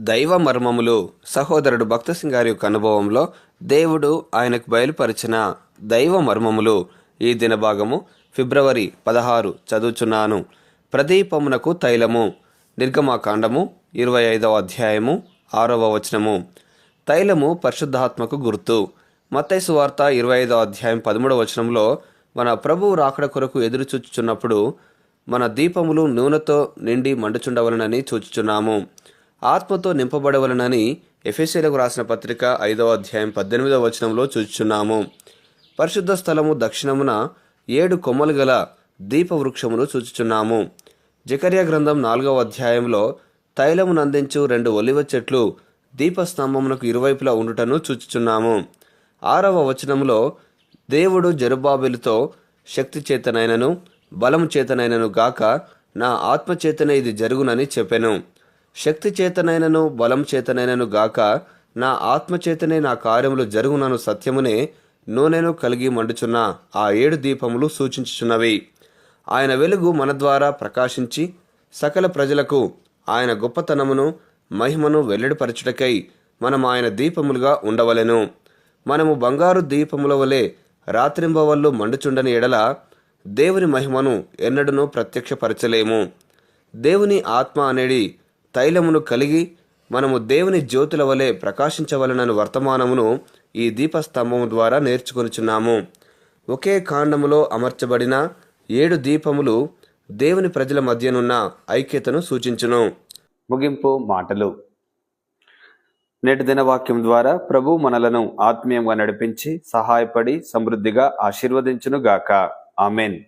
దైవ మర్మములు సహోదరుడు భక్త సింగారి యొక్క అనుభవంలో దేవుడు ఆయనకు బయలుపరిచిన దైవ మర్మములు ఈ దినభాగము ఫిబ్రవరి పదహారు చదువుచున్నాను. ప్రదీపమునకు తైలము. నిర్గమాకాండము ఇరవై ఐదవ అధ్యాయము ఆరవ వచనము. తైలము పరిశుద్ధాత్మకు గుర్తు. మత్తైసు వార్త ఇరవై ఐదవ అధ్యాయం పదమూడవ వచనంలో మన ప్రభువు రాకడ కొరకు ఎదురు చూచుచున్నప్పుడు మన దీపములు నూనెతో నిండి మండుచుండవలనని చూచుచున్నాము. ఆత్మతో నింపబడవలనని ఎఫ్ఎస్సీలకు రాసిన పత్రిక ఐదవ అధ్యాయం పద్దెనిమిదవ వచనంలో చూచుచున్నాము. పరిశుద్ధ స్థలము దక్షిణమున ఏడు కొమ్మలు గల దీపవృక్షమును చూచుచున్నాము. జకర్య గ్రంథం నాలుగవ అధ్యాయంలో తైలమును అందించు రెండు ఒలివ చెట్లు దీపస్తంభమునకు ఇరువైపులా ఉండుటను చూచుచున్నాము. ఆరవ వచనంలో దేవుడు జరుబాబెలుతో శక్తి చేతనైనను బలము చేతనైనను గాక నా ఆత్మచేతనే ఇది జరుగునని చెప్పెను. శక్తి చేతనైనను బలం చేతనైనను గాక నా ఆత్మచేతనే నా కార్యములు జరుగునను సత్యమునే నూనెను కలిగి మండుచున్న ఆ ఏడు దీపములు సూచించుచున్నవి. ఆయన వెలుగు మన ద్వారా ప్రకాశించి సకల ప్రజలకు ఆయన గొప్పతనమును మహిమను వెల్లడిపరచుటకై మనం ఆయన దీపములుగా ఉండవలెను. మనము బంగారు దీపముల వలె రాత్రింబవళ్ళు మండుచుండని ఎడల దేవుని మహిమను ఎన్నడూనూ ప్రత్యక్షపరచలేము. దేవుని ఆత్మ అనేది తైలమును కలిగి మనము దేవుని జ్యోతుల వలె ప్రకాశించవలనని వర్తమానమును ఈ దీపస్తంభము ద్వారా నేర్చుకొనుచున్నాము. ఒకే కాండములో అమర్చబడిన ఏడు దీపములు దేవుని ప్రజల మధ్యనున్న ఐక్యతను సూచించును. ముగింపు మాటలు. నేటి దినవాక్యం ద్వారా ప్రభు మనలను ఆత్మీయంగా నడిపించి సహాయపడి సమృద్ధిగా ఆశీర్వదించునుగాక. ఆమెన్.